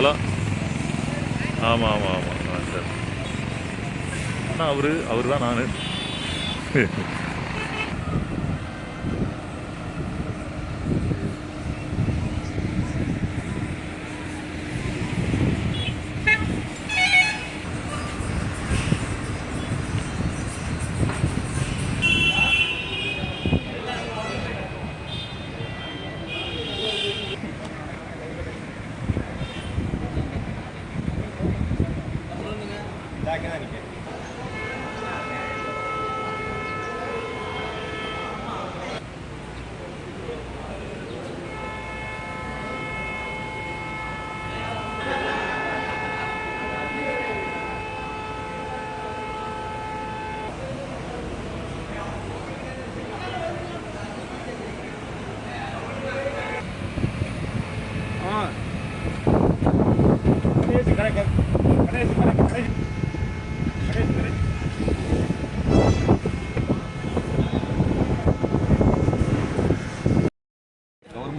Hello? ஆமாம் ஆமாம் ஆமாம் ஆ சார். அண்ணா அவர் அவர் தான் நான்.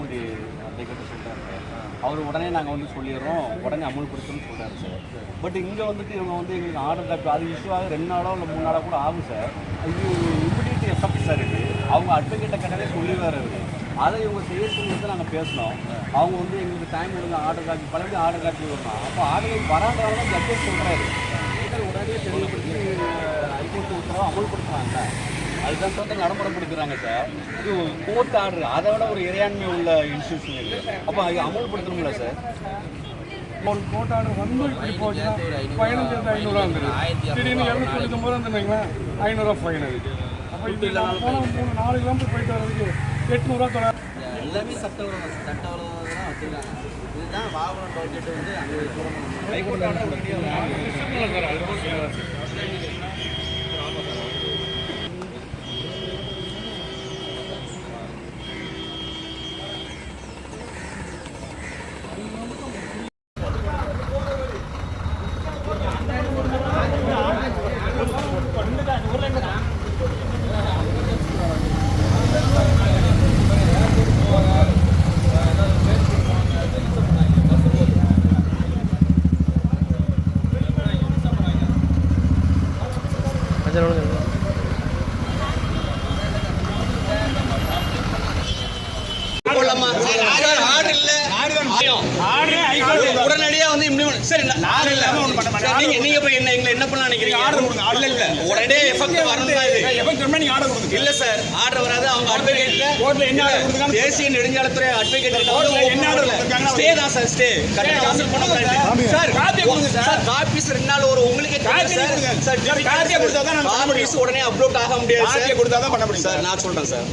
கவர்மெண்ட் அப்ளிகேட் சொல்லிட்டாரு அவர் உடனே நாங்கள் வந்து சொல்லிடுறோம். உடனே அமல்படுத்தணும்னு சொல்கிறாரு சார். பட் இங்கே வந்துட்டு இவங்க வந்து எங்களுக்கு ஆர்டர் காப்பி அது இஷ்யூவாக ரெண்டு நாளோ இல்லை மூணு நாளோ கூட ஆகும் சார். இது இமிடியேட் எஃபெக்ட் சார் இது. அவங்க அட்வொகேட்டை கிட்டவே சொல்லிடுவார் அவர் அதை இவங்க செய்ய சொல்லி தான் நாங்கள் பேசினோம் அவங்க வந்து எங்களுக்கு டைம் கொடுங்க ஆர்டர் காப்பி பழகி ஆர்டர் காப்பி வரணும் அப்போ ஆர்டர் வராதவங்க தான் ஜட்ஜஸ் சொல்கிறாரு உடனே தெளிவுபடுத்தி ஹைகோர்ட் உத்தரவை அமல்படுத்துறாங்க அதுதான் சார் நடைமுறைப்படுத்துறாங்க சார் இது கோர்ட் ஆர்டர் அதை விட ஒரு இறையாண்மை உள்ள இன்ஸ்டியூஷன் இது. அப்போ அது அமல்படுத்தணும்ல சார் ஒரு கோர்ட் ஆர்டர் வந்து இப்படி போச்சுன்னா ஐநூறுரூவா வந்துடும் திடீர்னு இரநூத்தி தொண்ணூத்தொம்பது வந்துருந்தீங்களா ஐநூறுரூவா ஃபைன் அதுக்கு அப்போ இது நான் போன மூணு நாலு கிலோமீட்டர் போயிட்டு வர்றதுக்கு எட்நூறுரூவா தொள்ளாயிரம் எல்லாமே சட்டவிரோதம் தான் வச்சுருக்காங்க. இதுதான் வாகனம் டோல்கேட் வந்து அங்கே உடனடியா வந்து சரி நான் நீங்க நீங்க போய் என்ன எங்களை என்ன பண்ணலாம் நினைக்கிறீங்க? ஆர்டர் கொடுங்க இல்ல இல்ல. உடனே எஃபெக்ட் வரணும் தான் இது. எஃபெக்ட் நீங்க ஆர்டர் கொடுங்க. இல்ல சார் ஆர்டர் வராது அவங்க அட்வொகேட்ல கோர்ட்ல என்ன ஆர்டர் கொடுத்துருக்காங்க தேசிய நெடுஞ்சாலைத்துறை அட்வொகேட் என்ன order கொடுத்திருக்காங்க? ஸ்டே தான் சார் ஸ்டே. பண்ண காப்பி. கொடுங்க சார். காப்பீஸ் ரெண்டு நாள் ஒரு உங்களுக்கே காப்பி கொடுங்க. சார் கொடுத்தா தான். காப்பீஸ் உடனே அப்லோட் ஆக முடியாது சார் கொடுத்தா தான் பண்ண முடியும் சார் நான் சொல்றேன் சார்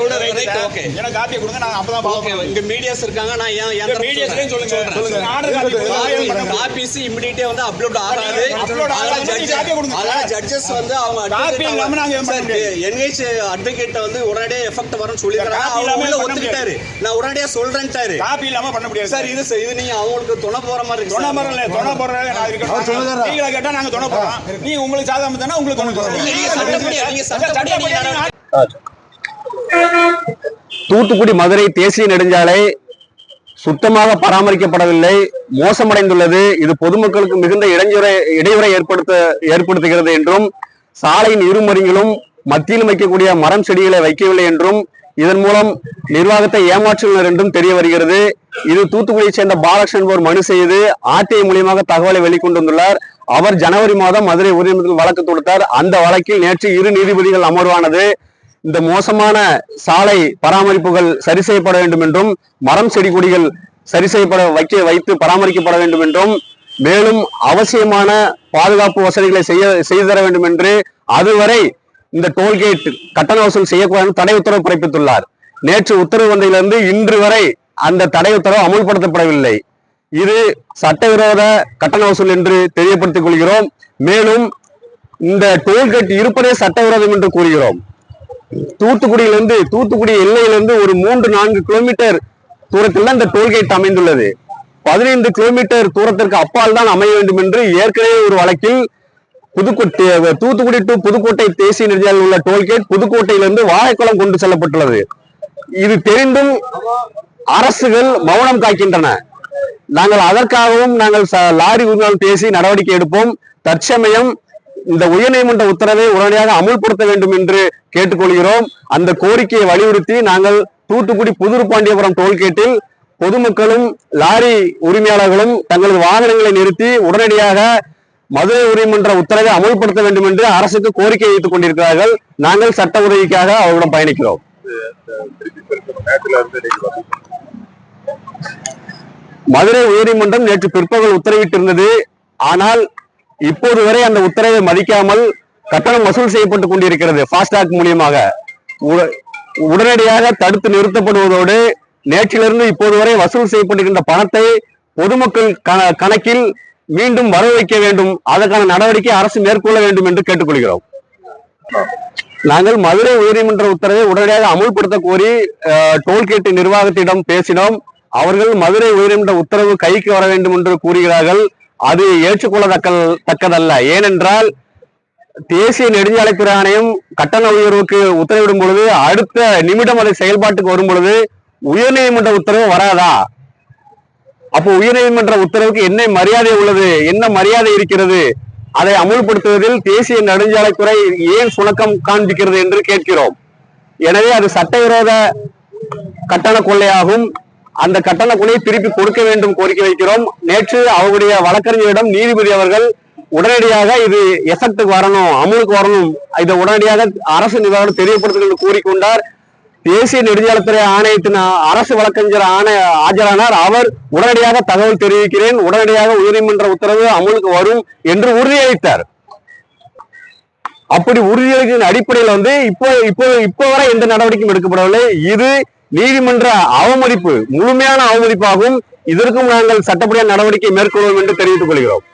சொல்ற ரைட் ஓகே காப்பியை கொடுங்க நான் அப்பதான் ஓகே பார்ப்போம் இங்க மீடியாஸ் இருக்காங்க நான் ஏன் மீடியாஸ்லயும் சொல்லுங்க. ஆர்டர் காப்பீஸ் இமிடியேட்டா வந்து அப்லோட் ஆகாது. கொடுங்க. அதான் ஜட்ஜஸ் வந்து அவங்க காப்பி இல்லாம நாங்க? என்ஹெச் அட்வொகேட் வந்து உடனடியே எஃபெக்ட் வரும்னு சொல்லிருக்காங்க காப்பி அவங்க ஒத்துக்கிட்டாரு. நான் உடனடியா சொல்றேன்ட்டாரு காப்பி இல்லாம பண்ண முடியாது சார் இது இது நீங்க அவங்களுக்கு துணை போற மாதிரி இருக்கு தொணை சார். போறல தொணை போடுறத நான் இருக்கட்டும் நீங்களா கேட்டா நாங்க தொணை போடுறோம் நீங்க உங்களுக்கு சாதாரண தானே உங்களுக்கு தொணை போடுறோம் நீங்க சட்டப்படி நீங்க சட்டப்படி நீங்க நடவடிக்கை தூத்துக்குடி மதுரை தேசிய நெடுஞ்சாலை சுத்தமாக பராமரிக்கப்படவில்லை. மோசமடைந்துள்ளது. இது பொதுமக்களுக்கு மிகுந்த இடைஞ்சுரை இடையூறை ஏற்படுத்த ஏற்படுத்துகிறது என்றும் சாலையின் இருமருங்கிலும் மத்தியில் வைக்கக்கூடிய மரம் செடிகளை வைக்கவில்லை என்றும் இதன் மூலம் நிர்வாகத்தை ஏமாற்றுள்ளனர் என்றும் தெரிய வருகிறது. இது தூத்துக்குடியை சேர்ந்த பாலகிருஷ்ணன் ஒரு மனு செய்து ஆர்டிஐ மூலியமாக தகவலை வெளிக்கொண்டுள்ளார் அவர் ஜனவரி மாதம் மதுரை உயர்நீதிமன்றத்தில் வழக்கு தொடுத்தார். அந்த வழக்கில் நேற்று இரு நீதிபதிகள் அமர்வானது. இந்த மோசமான சாலை பராமரிப்புகள் சரி செய்யப்பட வேண்டும் என்றும் மரம் செடி கொடிகள் சரி செய்யப்பட வைக்க வைத்து பராமரிக்கப்பட வேண்டும் என்றும் மேலும் அவசியமான பாதுகாப்பு வசதிகளை செய்ய செய்து தர வேண்டும் என்று அதுவரை இந்த டோல்கேட் கட்டண வசூல் செய்யக்கூடாது தடை உத்தரவு பிறப்பித்துள்ளார். நேற்று உத்தரவு வந்ததிலிருந்து இன்று வரை அந்த தடை உத்தரவு அமுல்படுத்தப்படவில்லை. இது சட்டவிரோத கட்டண வசூல் என்று தெரியப்படுத்திக் கொள்கிறோம். மேலும் இந்த டோல்கேட் இருப்பதே சட்டவிரோதம் என்று கூறுகிறோம். தூத்துக்குடியிலிருந்து தூத்துக்குடி எல்லையிலிருந்து ஒரு மூன்று நான்கு கிலோமீட்டர் தூரத்தில் தான் இந்த டோல்கேட் அமைந்துள்ளது. பதினைந்து கிலோமீட்டர் தூரத்திற்கு அப்பால் தான் அமைய வேண்டும் என்று ஏற்கனவே ஒரு வழக்கில் புதுக்கோட்டை தூத்துக்குடி டு புதுக்கோட்டை தேசிய நெடுஞ்சாலையில் உள்ள டோல்கேட் புதுக்கோட்டையிலிருந்து வாழைக்குளம் கொண்டு செல்லப்பட்டுள்ளது. இது தெரிந்தும் அரசுகள் மௌனம் காக்கின்றன. நாங்கள் அதற்காகவும் நாங்கள் லாரி உரிமையாளர் பேசி நடவடிக்கை எடுப்போம். தற்சமயம் இந்த உயர்நீதிமன்ற உத்தரவை உடனடியாக அமுல்படுத்த வேண்டும் என்று கேட்டுக்கொள்கிறோம். அந்த கோரிக்கையை வலியுறுத்தி நாங்கள் தூத்துக்குடி புதூர் பாண்டியபுரம் டோல்கேட்டில் பொதுமக்களும் லாரி உரிமையாளர்களும் தங்களது வாகனங்களை நிறுத்தி உடனடியாக மதுரை உரிமன்ற உத்தரவை அமல்படுத்த வேண்டும் என்று அரசுக்கு கோரிக்கை வைத்துக் கொண்டிருக்கிறார்கள். நாங்கள் சட்ட உதவிக்காக அவர்களிடம் பயணிக்கிறோம். மதுரை உயர்நீதிமன்றம் நேற்று பிற்பகல் உத்தரவிட்டிருந்தது. ஆனால் இப்போது வரை அந்த உத்தரவை மதிக்காமல் கட்டணம் வசூல் செய்யப்பட்டுக் கொண்டிருக்கிறது. ஃபாஸ்டாக் மூலியமாக. உடனடியாக தடுத்து நிறுத்தப்படுவதோடு நேற்றிலிருந்து இப்போது வரை வசூல் செய்யப்பட்டிருக்கின்ற பணத்தை பொதுமக்கள் க- கணக்கில் மீண்டும் வர வைக்க வேண்டும். அதற்கான நடவடிக்கை அரசு மேற்கொள்ள வேண்டும் என்று கேட்டுக்கொள்கிறோம். நாங்கள் மதுரை உயர்நீதிமன்ற உத்தரவை உடனடியாக அமுல்படுத்த கோரி டோல்கேட் நிர்வாகத்திடம் பேசினோம். அவர்கள் மதுரை உயர்நீதிமன்ற உத்தரவு கைக்கு வர வேண்டும் என்று கூறுகிறார்கள். அது ஏற்றுக்கொள்ளத்தக்க தக்கதல்ல. ஏனென்றால் தேசிய நெடுஞ்சாலைத்துறை ஆணையம் கட்டண உயர்வுக்கு உத்தரவிடும் பொழுது அடுத்த நிமிடம் அதை செயல்பாட்டுக்கு வரும் பொழுது உயர்நீதிமன்ற உத்தரவு வராதா? அப்போ உயர்நீதிமன்ற உத்தரவுக்கு என்ன மரியாதை உள்ளது? என்ன மரியாதை இருக்கிறது? அதை அமுல்படுத்துவதில் தேசிய நெடுஞ்சாலைத்துறை ஏன் சுணக்கம் காண்பிக்கிறது என்று கேட்கிறோம். எனவே அது சட்டவிரோத கட்டண கொள்ளையாகும். அந்த கட்டண திருப்பி கொடுக்க வேண்டும் கோரிக்கை வைக்கிறோம். நேற்று அவருடைய வழக்கறிஞரிடம் நீதிபதி அவர்கள் உடனடியாக இது எஃபெக்டுக்கு வரணும் அமுலுக்கு வரணும் இதை உடனடியாக அரசு நிர்வாகம் தெரியப்படுத்துங்கள் என்று கூறிக்கொண்டார். தேசிய நெடுஞ்சாலைத்துறை ஆணையத்தின் அரசு வழக்கறிஞர் ஆணை ஆஜரானார். அவர் உடனடியாக தகவல் தெரிவிக்கிறேன். உடனடியாக உயர்நீதிமன்ற உத்தரவு அமுலுக்கு வரும் என்று உறுதியளித்தார். அப்படி உறுதியளிக்கிற அடிப்படையில் வந்து இப்போ இப்போ இப்போ வரை எந்த நடவடிக்கையும் எடுக்கப்படவில்லை. இது நீதிமன்ற அவமதிப்பு முழுமையான அவமதிப்பாகும் இதற்கும் நாங்கள் சட்டப்படியான நடவடிக்கை மேற்கொள்வோம் என்று தெரிவித்துக் கொள்கிறோம்.